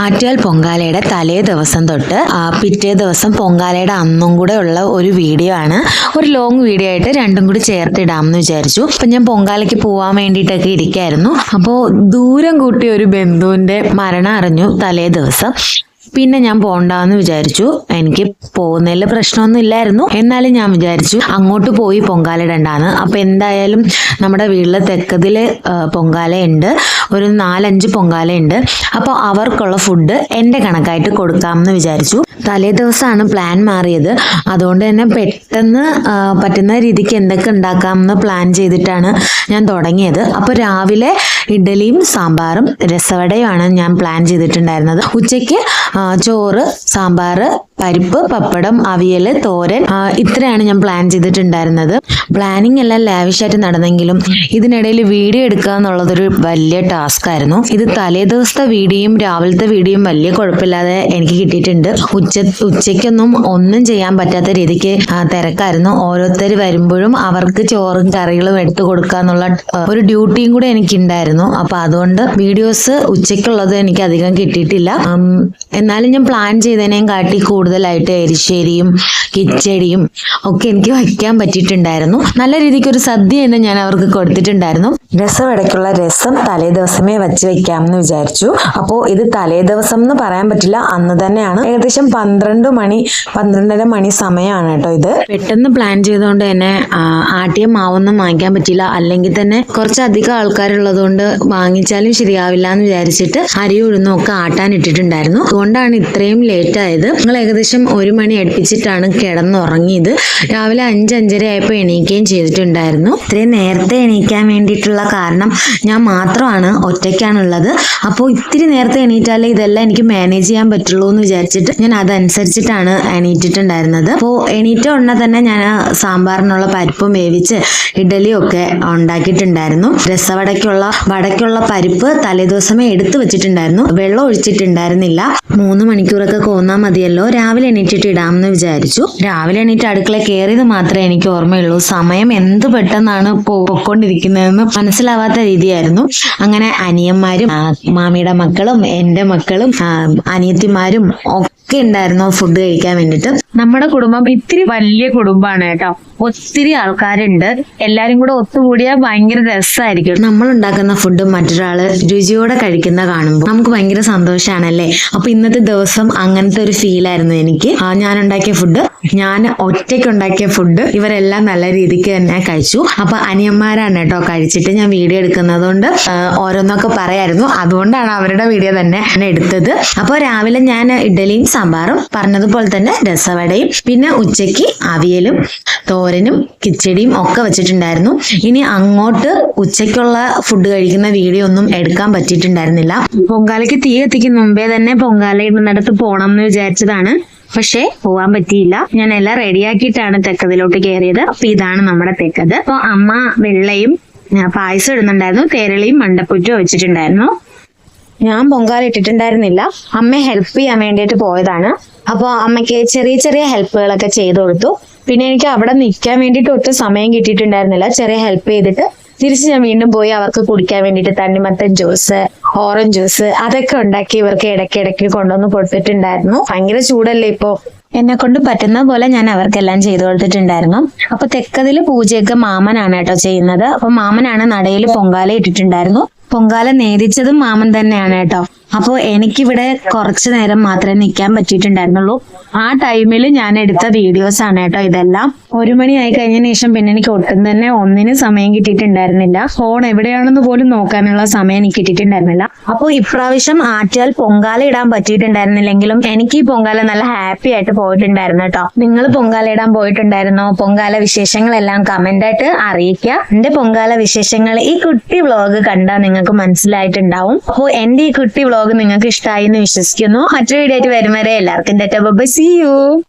ആറ്റുകാൽ പൊങ്കാലയുടെ തലേ ദിവസം തൊട്ട് പിറ്റേ ദിവസം പൊങ്കാലയുടെ അന്നും കൂടെ ഉള്ള ഒരു വീഡിയോ ആണ്. ഒരു ലോങ് വീഡിയോ ആയിട്ട് രണ്ടും കൂടി ചേർത്തിടാം എന്ന് വിചാരിച്ചു. അപ്പം ഞാൻ പൊങ്കാലയ്ക്ക് പോകാൻ വേണ്ടിയിട്ടൊക്കെ ഇരിക്കായിരുന്നു. അപ്പോൾ ദൂരം കൂട്ടിയ ഒരു ബന്ധുവിന്റെ മരണം അറിഞ്ഞു തലേ ദിവസം. പിന്നെ ഞാൻ പോണ്ടെന്ന് വിചാരിച്ചു. എനിക്ക് പോകുന്നതിൽ പ്രശ്നമൊന്നും ഇല്ലായിരുന്നു. എന്നാലും ഞാൻ വിചാരിച്ചു അങ്ങോട്ട് പോയി പൊങ്കാല ഇടണ്ടാന്ന്. അപ്പൊ എന്തായാലും നമ്മുടെ വീട്ടിലെ തെക്കതിൽ പൊങ്കാലയുണ്ട് ഒരു നാലഞ്ച് പൊങ്കാലയുണ്ട്. അപ്പോൾ അവർക്കുള്ള ഫുഡ് എന്റെ കണക്കായിട്ട് കൊടുക്കാമെന്ന് വിചാരിച്ചു. തലേ ദിവസമാണ് പ്ലാൻ മാറിയത്. അതുകൊണ്ട് തന്നെ പെട്ടെന്ന് പറ്റുന്ന രീതിക്ക് എന്തൊക്കെ ഉണ്ടാക്കാമെന്ന് പ്ലാൻ ചെയ്തിട്ടാണ് ഞാൻ തുടങ്ങിയത്. അപ്പോൾ രാവിലെ ഇഡലിയും സാമ്പാറും രസവടയുമാണ് ഞാൻ പ്ലാൻ ചെയ്തിട്ടുണ്ടായിരുന്നത്. ഉച്ചയ്ക്ക് ചോറ് സാമ്പാർ പരിപ്പ് പപ്പടം അവിയൽ തോരൻ ഇത്രയാണ് ഞാൻ പ്ലാൻ ചെയ്തിട്ടുണ്ടായിരുന്നത്. പ്ലാനിങ് എല്ലാം ലാവിഷായിട്ട് നടന്നെങ്കിലും ഇതിനിടയിൽ വീഡിയോ എടുക്കുക എന്നുള്ളതൊരു വലിയ ടാസ്ക് ആയിരുന്നു. ഇത് തലേ ദിവസത്തെ വീഡിയോയും രാവിലത്തെ വീഡിയോയും വലിയ കുഴപ്പമില്ലാതെ എനിക്ക് കിട്ടിയിട്ടുണ്ട്. ഉച്ച ഉച്ചയ്ക്കൊന്നും ഒന്നും ചെയ്യാൻ പറ്റാത്ത രീതിക്ക് തിരക്കായിരുന്നു. ഓരോരുത്തർ വരുമ്പോഴും അവർക്ക് ചോറും കറികളും എടുത്തു കൊടുക്കുക എന്നുള്ള ഒരു ഡ്യൂട്ടിയും കൂടെ എനിക്കുണ്ടായിരുന്നു. അപ്പോൾ അതുകൊണ്ട് വീഡിയോസ് ഉച്ചയ്ക്കുള്ളത് എനിക്ക് അധികം കിട്ടിയിട്ടില്ല. എന്നാലും ഞാൻ പ്ലാൻ ചെയ്തതിനേയും കാട്ടി കൂടുതലായിട്ട് എരിശ്ശേരിയും കിച്ചടിയും ഒക്കെ എനിക്ക് വയ്ക്കാൻ പറ്റിയിട്ടുണ്ടായിരുന്നു. നല്ല രീതിക്ക് ഒരു സദ്യ തന്നെ ഞാൻ അവർക്ക് കൊടുത്തിട്ടുണ്ടായിരുന്നു. രസം ഇടയ്ക്കുള്ള രസം തലേ ദിവസമേ വെച്ച് വെക്കാമെന്ന് വിചാരിച്ചു. അപ്പോൾ ഇത് തലേ ദിവസം എന്ന് പറയാൻ പറ്റില്ല അന്ന് തന്നെയാണ്. ഏകദേശം പന്ത്രണ്ട് മണി പന്ത്രണ്ടര മണി സമയമാണ് കേട്ടോ ഇത്. പെട്ടെന്ന് പ്ലാൻ ചെയ്തുകൊണ്ട് തന്നെ ആട്ടിയ മാവൊന്നും വാങ്ങിക്കാൻ പറ്റില്ല. അല്ലെങ്കിൽ തന്നെ കുറച്ചധികം ആൾക്കാരുള്ളത് കൊണ്ട് വാങ്ങിച്ചാലും ശരിയാവില്ല എന്ന് വിചാരിച്ചിട്ട് അരി ഉഴുന്നും ഒക്കെ ആട്ടാൻ ഇട്ടിട്ടുണ്ടായിരുന്നു. അതുകൊണ്ടാണ് ഇത്രയും ലേറ്റ് ആയത്. ഞങ്ങൾ ഏകദേശം ഒരു മണി അടുപ്പിച്ചിട്ടാണ് കിടന്നുറങ്ങിയത്. രാവിലെ അഞ്ച് അഞ്ചര ആയപ്പോൾ എണീക്കുകയും ചെയ്തിട്ടുണ്ടായിരുന്നു. ഇത്രയും നേരത്തെ എണീക്കാൻ വേണ്ടിയിട്ടുള്ള കാരണം ഞാൻ മാത്രമാണ് ഒറ്റയ്ക്കാണുള്ളത്. അപ്പോൾ ഇത്തിരി നേരത്തെ എണീറ്റാലേ ഇതെല്ലാം എനിക്ക് മാനേജ് ചെയ്യാൻ പറ്റുള്ളൂ എന്ന് വിചാരിച്ചിട്ട് ഞാൻ അതനുസരിച്ചിട്ടാണ് എണീറ്റിട്ടുണ്ടായിരുന്നത്. അപ്പോൾ എണീറ്റ ഉടനെ തന്നെ ഞാൻ സാമ്പാറിനുള്ള പരിപ്പും വേവിച്ച് ഒക്കെ ഉണ്ടാക്കിയിട്ടുണ്ടായിരുന്നു. രസവടയ്ക്കുള്ള വടയ്ക്കുള്ള പരിപ്പ് തലേദിവസമേ എടുത്തു വെച്ചിട്ടുണ്ടായിരുന്നു. വെള്ളം ഒഴിച്ചിട്ടുണ്ടായിരുന്നില്ല. മൂന്ന് മണിക്കൂറൊക്കെ കോന്നാൽ മതിയല്ലോ. രാവിലെ എണീറ്റിട്ട് ഇടാമെന്ന് വിചാരിച്ചു. രാവിലെ എണീറ്റ് അടുക്കള കയറിയത് മാത്രമേ എനിക്ക് ഓർമ്മയുള്ളൂ. സമയം എന്ത് പെട്ടെന്നാണ് പോയിക്കൊണ്ടിരിക്കുന്നതെന്ന് മനസ്സിലാവാത്ത രീതിയായിരുന്നു. അങ്ങനെ അനിയന്മാരും മാമിയുടെ മക്കളും എന്റെ മക്കളും അനിയത്തിമാരും ഒക്കെ ഉണ്ടായിരുന്നു ഫുഡ് കഴിക്കാൻ വേണ്ടിയിട്ട്. നമ്മുടെ കുടുംബം ഇത്തിരി വലിയ കുടുംബമാണ് കേട്ടോ. ഒത്തിരി ആൾക്കാരുണ്ട്. എല്ലാരും കൂടെ ഒത്തുകൂടിയാൽ ഭയങ്കര രസമായിരിക്കും നമ്മൾ ഉണ്ടാക്കുന്ന ഫുഡ് മറ്റൊരാൾ രുചിയോടെ കഴിക്കുന്ന കാണുമ്പോൾ നമുക്ക് ഭയങ്കര സന്തോഷമാണല്ലേ അപ്പൊ ഇന്നത്തെ ദിവസം അങ്ങനത്തെ ഒരു ഫീൽ ആയിരുന്നു എനിക്ക്. ഞാൻ ഉണ്ടാക്കിയ ഫുഡ് ഞാൻ ഒറ്റയ്ക്ക് ഉണ്ടാക്കിയ ഫുഡ് ഇവരെല്ലാം നല്ല രീതിക്ക് തന്നെ കഴിച്ചു. അപ്പൊ അനിയന്മാരാണ് കേട്ടോ കഴിച്ചിട്ട് ഞാൻ വീഡിയോ എടുക്കുന്നത് കൊണ്ട് ആ, ഓരോന്നൊക്കെ പറയായിരുന്നു. അതുകൊണ്ടാണ് അവരുടെ വീഡിയോ തന്നെ എടുത്തത്. അപ്പോൾ രാവിലെ ഞാൻ ഇഡലിയും സാമ്പാറും പറഞ്ഞതുപോലെ തന്നെ രസവടയും പിന്നെ ഉച്ചയ്ക്ക് അവിയലും തോരനും കിച്ചടിയും ഒക്കെ വെച്ചിട്ടുണ്ടായിരുന്നു. ഇനി അങ്ങോട്ട് ഉച്ചയ്ക്കുള്ള ഫുഡ് കഴിക്കുന്ന വീഡിയോ ഒന്നും എടുക്കാൻ പറ്റിയിട്ടുണ്ടായിരുന്നില്ല. പൊങ്കാലയ്ക്ക് തീ കത്തിക്കുന്ന മുമ്പേ തന്നെ പൊങ്കാല ഇടുന്നിടത്ത് പോണം എന്ന് വിചാരിച്ചതാണ്. പക്ഷേ പോവാൻ പറ്റിയില്ല. ഞാൻ എല്ലാം റെഡിയാക്കിയിട്ടാണ് തെക്കതിലോട്ട് കയറിയത് അപ്പൊ ഇതാണ് നമ്മുടെ തെക്കത്. അപ്പൊ അമ്മ വെള്ളയും പായസം ഇടുന്നുണ്ടായിരുന്നു. തേരളിയും മണ്ടപ്പുറ്റും വെച്ചിട്ടുണ്ടായിരുന്നു. ഞാൻ പൊങ്കാല ഇട്ടിട്ടുണ്ടായിരുന്നില്ല. അമ്മയെ ഹെൽപ്പ് ചെയ്യാൻ വേണ്ടിയിട്ട് പോയതാണ്. അപ്പോൾ അമ്മയ്ക്ക് ചെറിയ ചെറിയ ഹെൽപ്പുകളൊക്കെ ചെയ്തു കൊടുത്തു. പിന്നെ എനിക്ക് അവിടെ നിൽക്കാൻ വേണ്ടിയിട്ട് ഒട്ടും സമയം കിട്ടിയിട്ടുണ്ടായിരുന്നില്ല. ചെറിയ ഹെൽപ്പ് ചെയ്തിട്ട് തിരിച്ച് ഞാൻ വീണ്ടും പോയി അവർക്ക് കുടിക്കാൻ വേണ്ടിയിട്ട് തണ്ണിമത്തൻ ജ്യൂസ് ഓറഞ്ച് ജ്യൂസ് അതൊക്കെ ഉണ്ടാക്കി ഇവർക്ക് ഇടയ്ക്ക് ഇടയ്ക്ക് കൊണ്ടുവന്ന് കൊടുത്തിട്ടുണ്ടായിരുന്നു. ഭയങ്കര ചൂടല്ലേ ഇപ്പോ? എന്നെ കൊണ്ട് പറ്റുന്ന പോലെ ഞാൻ അവർക്കെല്ലാം ചെയ്തു കൊടുത്തിട്ടുണ്ടായിരുന്നു. അപ്പൊ തെക്കതിൽ പൂജയൊക്കെ മാമനാണ് കേട്ടോ ചെയ്യുന്നത്. അപ്പൊ മാമനാണ് നടയിൽ പൊങ്കാല ഇട്ടിട്ടുണ്ടായിരുന്നു. പൊങ്കാല നേരിച്ചതും മാമൻ തന്നെയാണ് കേട്ടോ. അപ്പോൾ എനിക്കിവിടെ കുറച്ചു നേരം മാത്രമേ നിൽക്കാൻ പറ്റിയിട്ടുണ്ടായിരുന്നുള്ളൂ. ആ ടൈമിൽ ഞാൻ എടുത്ത വീഡിയോസ് ആണ് കേട്ടോ ഇതെല്ലാം. ഒരു മണി ആയി കഴിഞ്ഞതിന് ശേഷം പിന്നെ എനിക്ക് ഒട്ടും തന്നെ ഒന്നിന് സമയം കിട്ടിയിട്ടുണ്ടായിരുന്നില്ല. ഫോൺ എവിടെയാണെന്ന് പോലും നോക്കാനുള്ള സമയം എനിക്ക് കിട്ടിയിട്ടുണ്ടായിരുന്നില്ല. അപ്പോൾ ഇപ്രാവശ്യം ആറ്റിയാൽ പൊങ്കാല ഇടാൻ പറ്റിയിട്ടുണ്ടായിരുന്നില്ലെങ്കിലും എനിക്ക് ഈ പൊങ്കാല നല്ല ഹാപ്പി ആയിട്ട് പോയിട്ടുണ്ടായിരുന്നു കേട്ടോ. നിങ്ങൾ പൊങ്കാല ഇടാൻ പോയിട്ടുണ്ടായിരുന്നോ? പൊങ്കാല വിശേഷങ്ങളെല്ലാം കമന്റ് ആയിട്ട് അറിയിക്കുക. എന്റെ പൊങ്കാല വിശേഷങ്ങൾ ഈ കുട്ടി വ്ളോഗ് കണ്ടാൽ നിങ്ങൾക്ക് മനസ്സിലായിട്ടുണ്ടാവും. അപ്പോൾ എന്റെ ഈ കുട്ടി നിങ്ങൾക്ക് ഇഷ്ടമായി എന്ന് വിശ്വസിക്കുന്നു. മറ്റൊരു വീഡിയോ ആയിട്ട് വരും വരെ എല്ലാവർക്കും തെറ്റ. By C U